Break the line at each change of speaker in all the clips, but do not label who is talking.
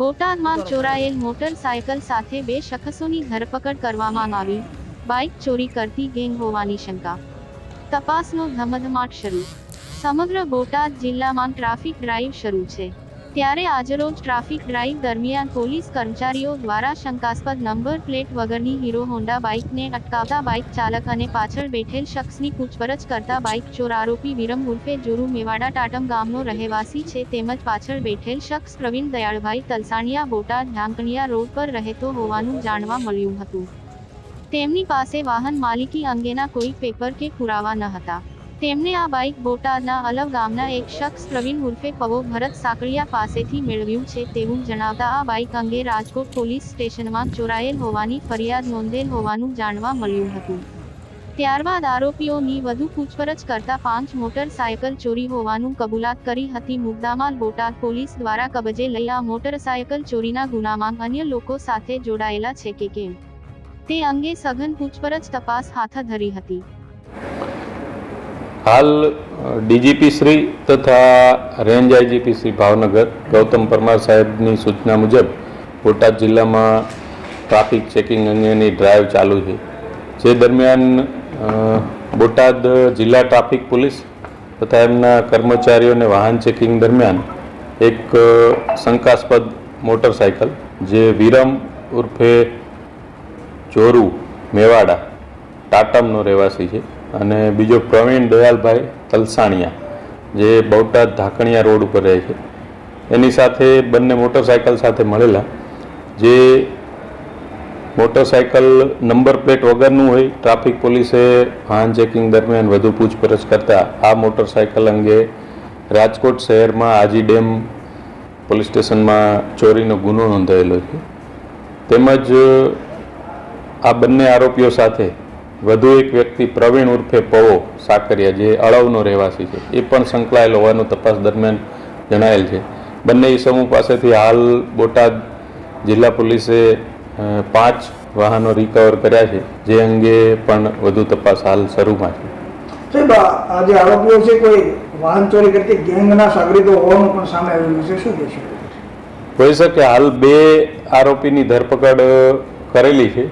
બોટાદમાં ચોરાયેલ મોટરસાયકલ સાથે બે શખ્સોની ધરપકડ કરવામાં આવી. બાઇક ચોરી કરતી ગેંગ હોવાની શંકા. તપાસનો ધમધમાટ શરૂ. સમગ્ર બોટાદ જિલ્લામાં ટ્રાફિક ડ્રાઈવ શરૂ છે. ત્યારે આજરોજ ટ્રાફિક ડ્રાઈવ દરમિયાન પોલીસ કર્મચારીઓ દ્વારા શંકાસ્પદ નંબર પ્લેટ વગરની હીરો હોન્ડા બાઇકને અટકાવતા બાઇક ચાલક અને પાછળ બેઠેલ શખ્સની પૂછપરછ કરતા બાઇક ચોર આરોપી વિરમ ઉર્ફે જોરુ મેવાડા ટાટમ ગામનો રહેવાસી છે તેમજ પાછળ બેઠેલ શખ્સ પ્રવીણ દયાળભાઈ તલસાણિયા બોટાદ ઢાંકણિયા રોડ પર રહેતો હોવાનું જાણવા મળ્યું હતું. તેમની પાસે વાહન માલિકી અંગેના કોઈ પેપર કે પુરાવા ન હતા. તેમને આ બાઇક બોટાદના અલવ ગામના એક શખ્સ પ્રવીણ ઉર્ફે પવો ભરત સાંકળિયા પાસેથી મેળવ્યું છે તેવું જણાવતા આ બાઇક અંગે રાજકોટ પોલીસ સ્ટેશનમાં ચોરાયેલ હોવાની ફરિયાદ નોંધેલ હોવાનું જાણવા મળ્યું હતું. ત્યારબાદ આરોપીઓની વધુ પૂછપરછ કરતા પાંચ મોટરસાયકલ ચોરી હોવાનું કબૂલાત કરી હતી. મુદ્દામાલ બોટાદ પોલીસ દ્વારા કબજે લઈ આ મોટરસાયકલ ચોરીના ગુનામાં અન્ય લોકો સાથે જોડાયેલા છે કે કેમ? તે અંગે સઘન પૂછપરછ તપાસ હાથ ધરી હતી.
હાલ ડીજીપી શ્રી તથા રેન્જ આઈજીપી શ્રી ભાવનગર, ગૌતમ પરમાર સાહેબની સૂચના મુજબ બોટાદ જિલ્લામાં ટ્રાફિક ચેકિંગ અંગેની ડ્રાઈવ ચાલુ છે. જે દરમિયાન બોટાદ જિલ્લા ટ્રાફિક પોલીસ તથા એમના કર્મચારીઓને વાહન ચેકિંગ દરમિયાન એક શંકાસ્પદ મોટરસાયકલ જે વિરમ ઉર્ફે ચોરુ મેવાડા, ટાટમનો રહેવાસી છે. અને બીજો પ્રવીણ દયાલભાઈ તલસાણિયા, જે બોટાદ ધાકણિયા રોડ ઉપર રહે છે. એની સાથે બંને મોટરસાયકલ સાથે મળેલા. જે મોટરસાયકલ નંબર પ્લેટ વગરનું હોય, ટ્રાફિક પોલીસે વાહન ચેકિંગ દરમિયાન વધુ પૂછપરછ કરતા આ મોટરસાયકલ અંગે રાજકોટ શહેરમાં આજી ડેમ પોલીસ સ્ટેશનમાં ચોરીનો ગુનો નોંધાયેલો છે. તેમજ આ બંને આરોપીઓ સાથે વધુ એક વ્યક્તિ પ્રવીણ ઉર્ફે પવો સાકરિયા જે અળવનો રહેવાસી છે. એ પણ સંકળાયેલ હોવાનું તપાસ દરમિયાન જણાયેલ છે. બંને સમૂહ પાસેથી હાલ બોટાદ જિલ્લા પોલીસે પાંચ વાહનો રિકવર કર્યા છે જે અંગે પણ વધુ તપાસ હાલ શરૂમાં છે.
સાહેબ આ આ આરોપીઓ છે કોઈ વાહન ચોરી કરતી ગેંગના સાગરીતો હોવાનું પણ સામે આવ્યું છે શું કહેશો
હોઈ શકે હાલ બે આરોપીની ધરપકડ કરેલી છે.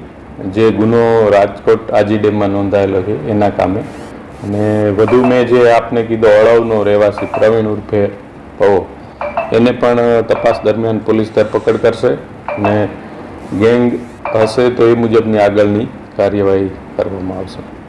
જે ગુનો રાજકોટ આજી ડેમમાં નોંધાયેલો છે, એના કામે. અને વધુ મેં જે આપને કીધો, અળવનો રહેવાસી પ્રવીણ ઉર્ફે પવો એને પણ તપાસ દરમિયાન પોલીસ ધરપકડ કરશે અને ગેંગ હશે તો એ મુજબની આગળની કાર્યવાહી કરવામાં આવશે.